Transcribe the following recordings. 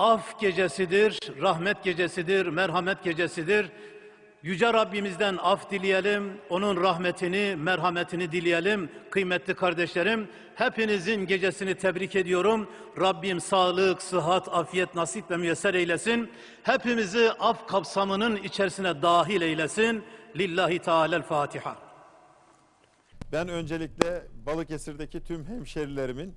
Af gecesidir, rahmet gecesidir, merhamet gecesidir. Yüce Rabbimizden af dileyelim, onun rahmetini, merhametini dileyelim. Kıymetli kardeşlerim, hepinizin gecesini tebrik ediyorum. Rabbim sağlık, sıhhat, afiyet nasip ve müyesser eylesin. Hepimizi af kapsamının içerisine dahil eylesin. Lillahi Teala'l-Fatiha. Ben öncelikle Balıkesir'deki tüm hemşerilerimin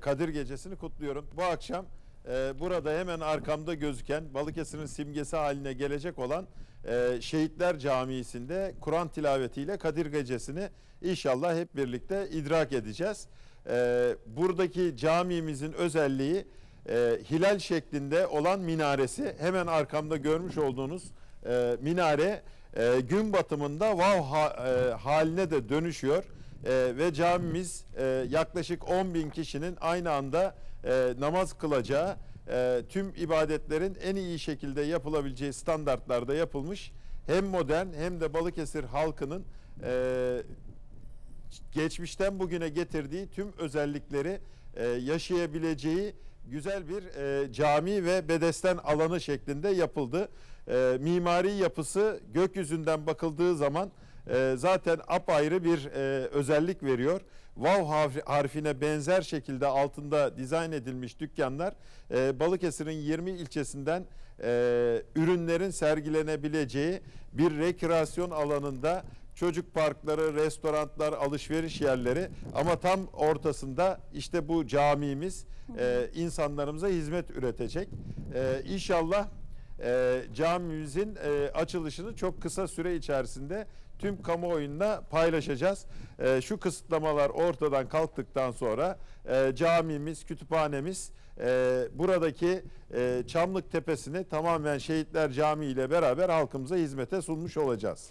Kadir Gecesi'ni kutluyorum. Bu akşam e, burada hemen arkamda gözüken Balıkesir'in simgesi haline gelecek olan e, Şehitler Camii'sinde Kur'an tilavetiyle Kadir Gecesi'ni inşallah hep birlikte idrak edeceğiz. E, buradaki camimizin özelliği e, hilal şeklinde olan minaresi. Hemen arkamda görmüş olduğunuz e, minare e, gün batımında vav ha- haline de dönüşüyor. E, ve camimiz e, yaklaşık 10 bin kişinin aynı anda e, namaz kılacağı, e, tüm ibadetlerin en iyi şekilde yapılabileceği standartlarda yapılmış. Hem modern hem de Balıkesir halkının e, geçmişten bugüne getirdiği tüm özellikleri e, yaşayabileceği güzel bir e, cami ve bedesten alanı şeklinde yapıldı. E, mimari yapısı gökyüzünden bakıldığı zaman e, zaten apayrı bir e, özellik veriyor. Vav harfi- harfine benzer şekilde altında dizayn edilmiş dükkanlar e, Balıkesir'in 20 ilçesinden e, ürünlerin sergilenebileceği bir rekreasyon alanında çocuk parkları, restoranlar, alışveriş yerleri ama tam ortasında işte bu camimiz e, insanlarımıza hizmet üretecek. E, inşallah e, camimizin e, açılışını çok kısa süre içerisinde tüm kamuoyunda paylaşacağız. E, şu kısıtlamalar ortadan kalktıktan sonra e, camimiz, kütüphanemiz e, buradaki e, Çamlık Tepesi'ni tamamen Şehitler Camii ile beraber halkımıza hizmete sunmuş olacağız.